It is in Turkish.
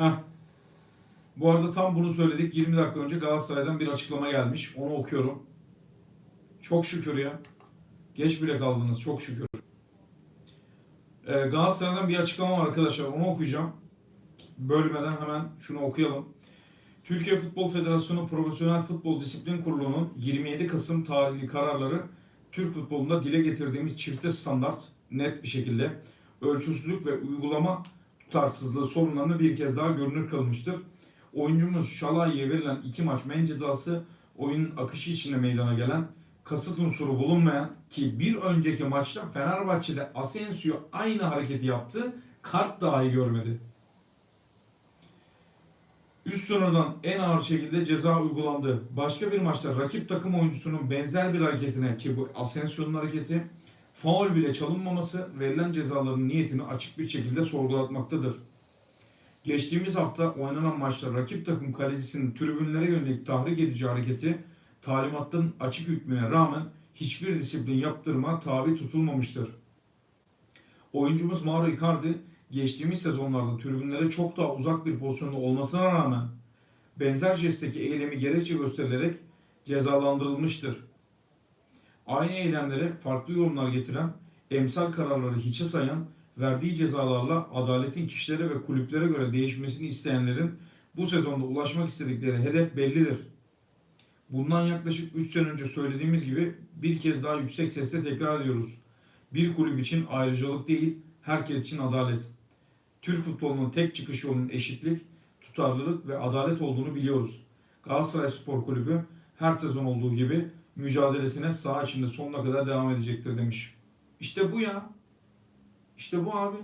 Heh. Bu arada tam bunu söyledik. 20 dakika önce Galatasaray'dan bir açıklama gelmiş. Onu okuyorum. Çok şükür ya. Geç bile kaldınız. Çok şükür. Ee, Galatasaray'dan bir açıklama var arkadaşlar. Onu okuyacağım. Bölmeden hemen şunu okuyalım. Türkiye Futbol Federasyonu Profesyonel Futbol Disiplin Kurulu'nun 27 Kasım tarihli kararları Türk futbolunda dile getirdiğimiz çifte standart net bir şekilde ölçüsüzlük ve uygulama tutarsızlığı sorunlarını bir kez daha görünür kılmıştır. Oyuncumuz Şalay'ya verilen iki maç men cezası oyunun akışı içinde meydana gelen kasıt unsuru bulunmayan ki bir önceki maçta Fenerbahçe'de Asensio aynı hareketi yaptı. Kart dahi görmedi. Üst sınırdan en ağır şekilde ceza uygulandı. Başka bir maçta rakip takım oyuncusunun benzer bir hareketine ki bu Asensio'nun hareketi faul bile çalınmaması verilen cezaların niyetini açık bir şekilde sorgulatmaktadır. Geçtiğimiz hafta oynanan maçta rakip takım kalecisinin tribünlere yönelik tahrik edici hareketi talimatların açık hükmüne rağmen hiçbir disiplin yaptırma tabi tutulmamıştır. Oyuncumuz Mauro Icardi geçtiğimiz sezonlarda tribünlere çok daha uzak bir pozisyonda olmasına rağmen benzer jesteki eylemi gerekçe gösterilerek cezalandırılmıştır. Aynı eylemlere farklı yorumlar getiren, emsal kararları hiçe sayan, verdiği cezalarla adaletin kişilere ve kulüplere göre değişmesini isteyenlerin bu sezonda ulaşmak istedikleri hedef bellidir. Bundan yaklaşık 3 sene önce söylediğimiz gibi bir kez daha yüksek sesle tekrar ediyoruz. Bir kulüp için ayrıcalık değil, herkes için adalet. Türk futbolunun tek çıkış yolunun eşitlik, tutarlılık ve adalet olduğunu biliyoruz. Galatasaray Spor Kulübü her sezon olduğu gibi mücadelesine saha içinde sonuna kadar devam edecektir demiş. İşte bu ya. İşte bu abi.